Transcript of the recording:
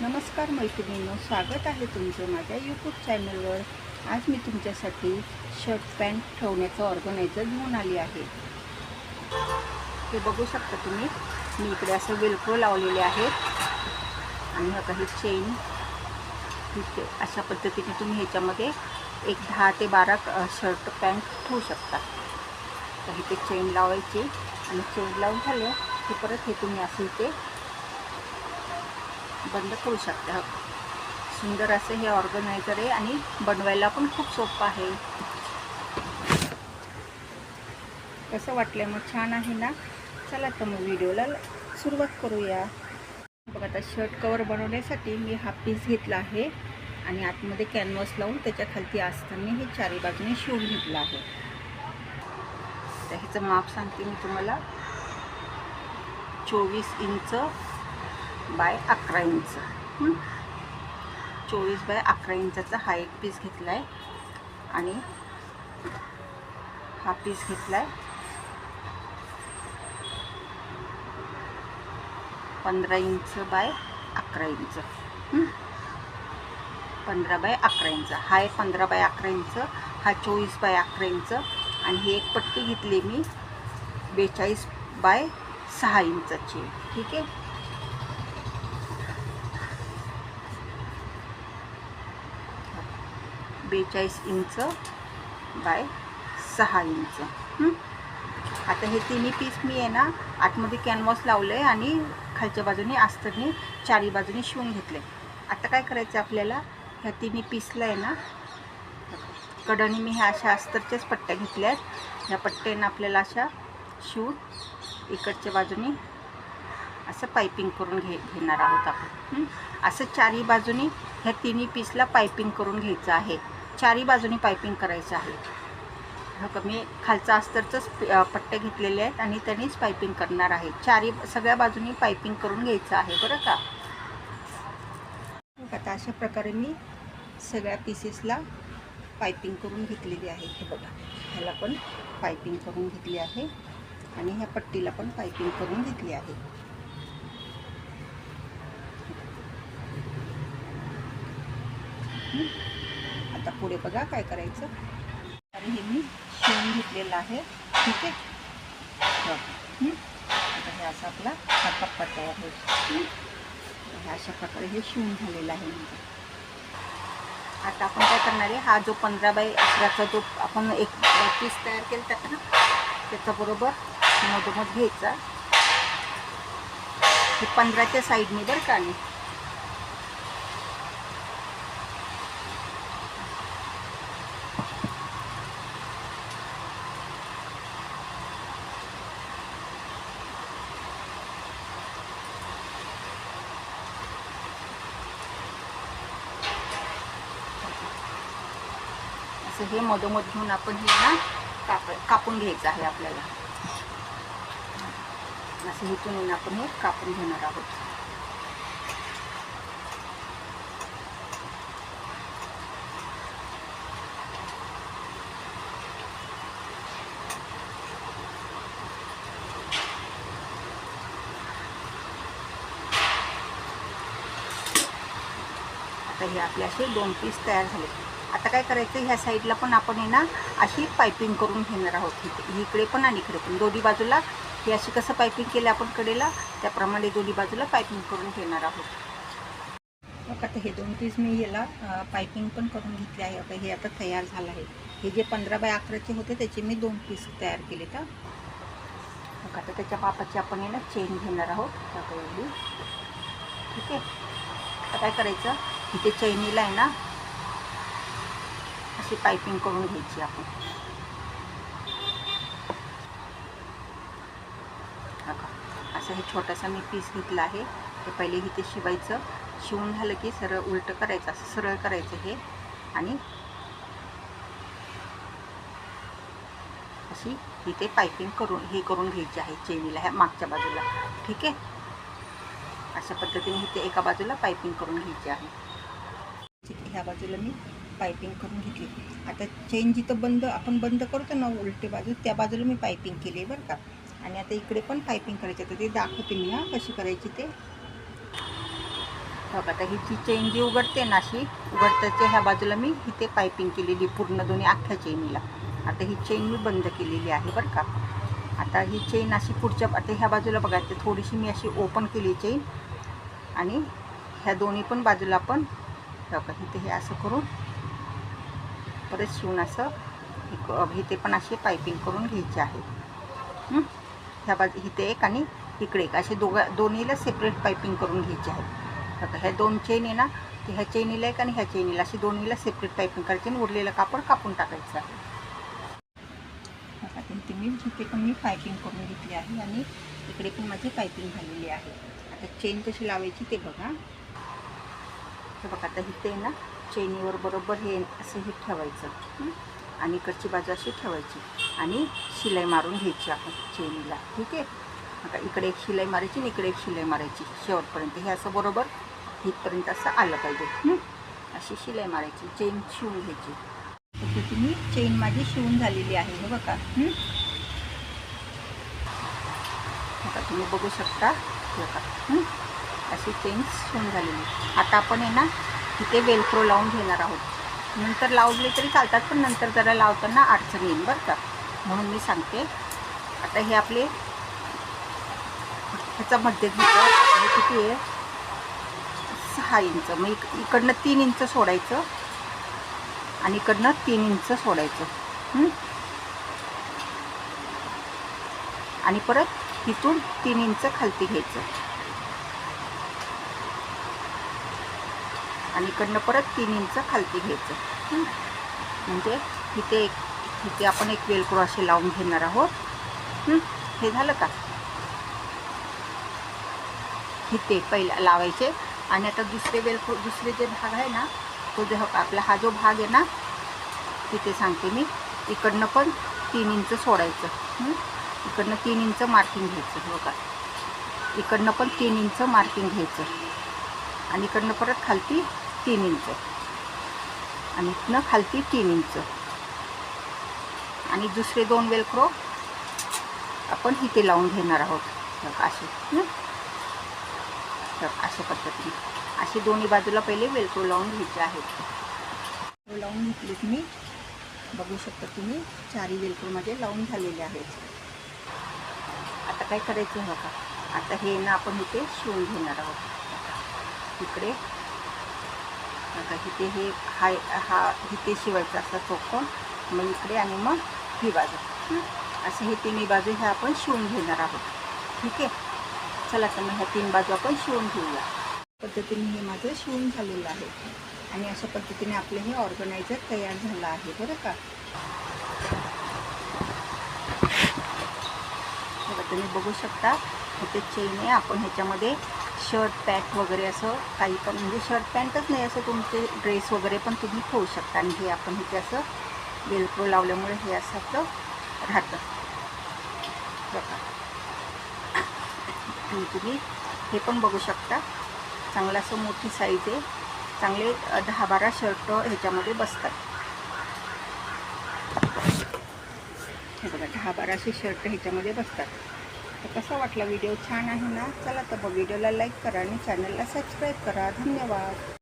नमस्कार मैत्रिणींनो स्वागत आहे तुमचं माझ्या यूट्यूब चॅनलवर आज मी तुमच्यासाठी शर्ट पॅन्ट ठेवण्याचं ऑर्गनायझर घेऊन आली आहे. हे बघू शकता तुम्ही मी इकडे असं वेलक्रो लावलेले आहेत. आणि आता हे चेन अशा पद्धतीने तुम्ही ह्याच्यामध्ये एक दहा ते बारा शर्ट पॅन्ट ठेवू शकता. तर इथे चेन लावायची आणि चेन लावून झालं की परत हे तुम्ही असं इथे बंद करू शकता. सुंदर असं हे ऑर्गनायझर आहे आणि बनवायला पण खूप सोपं आहे. कसं वाटलं मग? छान आहे ना? चला तर मग व्हिडिओला सुरुवात करूया. बघा आता शर्ट कवर बनवण्यासाठी मी हा पीस घेतला आहे आणि आतमध्ये कॅनव्हास लावून त्याच्या खालती असताना हे चारी बाजूने शिवून घेतलं आहे. तर ह्याचं माप सांगते मी तुम्हाला. चोवीस इंच बाय अकरा इंच चोवीस बाय अकरा इंचाचा हा एक पीस घेतला आहे आणि हा पीस घेतला आहे पंधरा इंच बाय अकरा इंच पंधरा बाय अकरा इंच हा आहे पंधरा बाय अकरा इंच हा चोवीस बाय अकरा इंच आणि ही एक पट्टी घेतली मी बेचाळीस बाय सहा इंचाची. ठीक आहे? बेचाळीस इंच बाय सहा इंच. आता हे तिन्ही पीस मी आहे ना आतमध्ये कॅनव्हास लावलं आहे आणि खालच्या बाजूने अस्तरने चारी बाजूने शिवून घेतले आता काय करायचं आपल्याला? ह्या तिन्ही पीसला आहे ना कडाने मी ह्या अशा अस्तरच्याच पट्ट्या घेतल्या आहेत. ह्या पट्ट्यानं आपल्याला अशा शिवून इकडच्या बाजूने असं पायपिंग करून घे घेणार आहोत आपण. असं चारी बाजूनी ह्या तिन्ही पीसला पायपिंग करून घ्यायचं आहे. चारी बाजूनी पायपिंग करायचं आहे. हा का मी खालचा अस्तरचंच पट्टे घेतलेले आहेत आणि त्यांनीच पायपिंग करणार आहे. चारी सगळ्या बाजूनी पायपिंग करून घ्यायचं आहे बरं का? आता अशा प्रकारे मी सगळ्या पीसेसला पायपिंग करून घेतलेली आहे. हे बघा ह्याला पण पायपिंग करून घेतली आहे आणि ह्या पट्टीला पण पायपिंग करून घेतली आहे. Hmm. पुढे बघा काय करायचं. आणि हे मी शिवून घेतलेलं आहे. ठीक आहे? आता हे असा आपला हा कप्पा तयार होईल. अशा प्रकारे हे शिवून झालेलं आहे म्हणजे. आता आपण काय करणार आहे? हा जो पंधरा बाय अकराचा जो आपण एक पीस तयार केला त्यात ना? त्याच्याबरोबर मधोमध घ्यायचा. हे पंधराच्या साईडने बरं का असं हे मधोमध घेऊन आपण हे ना काप कापून घ्यायचं आहे आपल्याला. असं इथून येऊन आपण हे कापून घेणार आहोत. आता हे आपले असे दोन पीस तयार झाले आता काय करायचं ह्या साईडला पण आपण आहे ना अशी पायपिंग करून घेणार आहोत इकडे पण आणि इकडे पण. दोन्ही बाजूला हे अशी कसं पायपिंग केलं आपण कडेला त्याप्रमाणे दोन्ही बाजूला पायपिंग करून घेणार आहोत. मग आता हे दोन पीस मी याला पायपिंग पण करून घेतले आहे. आता हे आता तयार झालं आहे. हे जे पंधरा बाय अकराचे होते त्याचे मी दोन पीस तयार केले का मग आता त्याच्या बापाची आपण आहे ना चेन घेणार आहोत. त्या ठीक आहे. आता काय करायचं इथे चैनीला आहे ना अशी पायपिंग करून घ्यायची आपण. असं हे छोटासा मी पीस घेतला आहे. ते पहिले इथे शिवायचं. शिवून झालं की सरळ उलटं करायचं असं सरळ करायचं हे. आणि अशी इथे पायपिंग करून हे करून घ्यायची आहे चेनीला ह्या मागच्या बाजूला. ठीक आहे? अशा पद्धतीने इथे एका बाजूला पायपिंग करून घ्यायची आहे. ह्या बाजूला मी पायपिंग करून घेतली. आता चेन जिथं बंद आपण बंद करतो ना उलटे बाजू त्या बाजूला मी पायपिंग केली आहे बरं का. आणि आता इकडे पण पायपिंग करायची तर ते दाखवते मी हां कशी करायची ते. बघा आता हिची चेन जी उघडते ना अशी उघडताच्या ह्या बाजूला मी इथे पायपिंग केलेली पूर्ण दोन्ही अख्ख्या चेनीला आता ही चेन मी बंद केलेली आहे बरं का. आता ही चेन अशी पुढच्या आता ह्या बाजूला बघा ते थोडीशी मी अशी ओपन केली चेन आणि ह्या दोन्ही पण बाजूला पण बघा इथे हे असं करून परत शिवून असं एक- इथे पण असे पायपिंग करून घ्यायचे आहे ह्या बाजू इथे एक आणि इकडे एक. असे दोघा दोन्हीला सेपरेट पायपिंग करून घ्यायचे आहे आता ह्या दोन चेन आहे ना ते ह्या चेनीला एक आणि ह्या चेनीला अशी दोन्हीला सेपरेट पायपिंग करायची आणि उरलेलं कापड कापून टाकायचं आहे. इथे मी इथे पण मी पायपिंग करून घेतली आहे आणि इकडे पण माझी पायपिंग झालेली आहे. आता चेन कशी लावायची ते बघा. तर बघा आता इथे आहे ना चेनीवर बरोबर हे असं हे ठेवायचं. आणि इकडची बाजू अशी ठेवायची. आणि शिलाई मारून घ्यायची आपण चेनीला. ठीक आहे? आता इकडे एक शिलाई मारायची आणि इकडे एक शिलाई मारायची. शेवटपर्यंत हे असं बरोबर इथपर्यंत असं आलं पाहिजे. अशी शिलाई मारायची. चेन शिवून घ्यायची. तर तुम्ही चेन माझी शिवून झालेली आहे. हे बघा. आता तुम्ही बघू शकता. बघा. अशी चेन्स शिवून झालेली. आता आपण आहे ना तिथे वेलक्रो लावून घेणार आहोत. नंतर लावले तरी चालतात पण नंतर जरा लावताना अडचण येईल बरं का. म्हणून मी सांगते. आता हे आपले ह्याचा मध्य घेतो हे किती आहे? सहा इंच. मग इक इकडनं तीन इंच सोडायचं आणि इकडनं तीन इंच सोडायचं. आणि परत इथून तीन इंच खालती घ्यायचं. आणि इकडनं परत तीन इंच खालती घ्यायचं. म्हणजे इथे एक इथे आपण एक वेलक्रो असे लावून घेणार आहोत. हे? झालं का? इथे पहिला लावायचे. आणि आता दुसरे वेलक्रो दुसरे जे भाग आहे ना तो जो आपला हा जो भाग आहे ना तिथे सांगते मी. इकडनं पण तीन इंच सोडायचं. इकडनं तीन इंच मार्किंग घ्यायचं बघा. इकडनं पण तीन इंच मार्किंग घ्यायचं. आणि इकडनं परत खालती तीन इंच. आणि इथनं खालती तीन इंच. आणि दुसरे दोन वेलक्रो आपण इथे लावून घेणार आहोत. असे तर अशा पद्धतीने. असे दोन्ही बाजूला पहिले वेलक्रो लावून घ्यायचे आहेत. लावून घेतली तुम्ही. बघू शकता तुम्ही चारी वेलक्रो माझे लावून झालेले आहेत. आता काय करायचं आहे बघा. आता हे ना आपण इथे शिवून घेणार आहोत. इकडे आता इथे हे हा हा इथे शिवायचा असा चौकोन मग इकडे आणि मग ही बाजू. असे हे तिन्ही बाजू ह्या आपण शिवून घेणार आहोत. ठीक आहे? चला तर मग ह्या तीन बाजू आपण शिवून घेऊया. पद्धतीने हे माझं शिवून झालेलं आहे. आणि अशा पद्धतीने आपलं हे ऑर्गनायझर तयार झालं आहे. बरं का? तुम्ही बघू शकता इथे चेन आहे. आपण ह्याच्यामध्ये शर्ट पॅन्ट वगैरे असं काही पण म्हणजे शर्ट पॅन्टच नाही असं तुमचे ड्रेस वगैरे पण तुम्ही ठेवू शकता. आणि हे आपण इथे असं वेलक्रो लावल्यामुळे हे असं आपलं राहतं. बघा. आणि तुम्ही हे पण बघू शकता. चांगलं असं मोठी साईज आहे. चांगले दहा बारा शर्ट ह्याच्यामध्ये बसतात. हे बघा दहा बाराशे शर्ट ह्याच्यामध्ये बसतात. तर कसा वाटला व्हिडिओ? छान आहे ना? चला तर मग व्हिडिओला लाईक करा आणि चॅनलला सबस्क्राईब करा. धन्यवाद.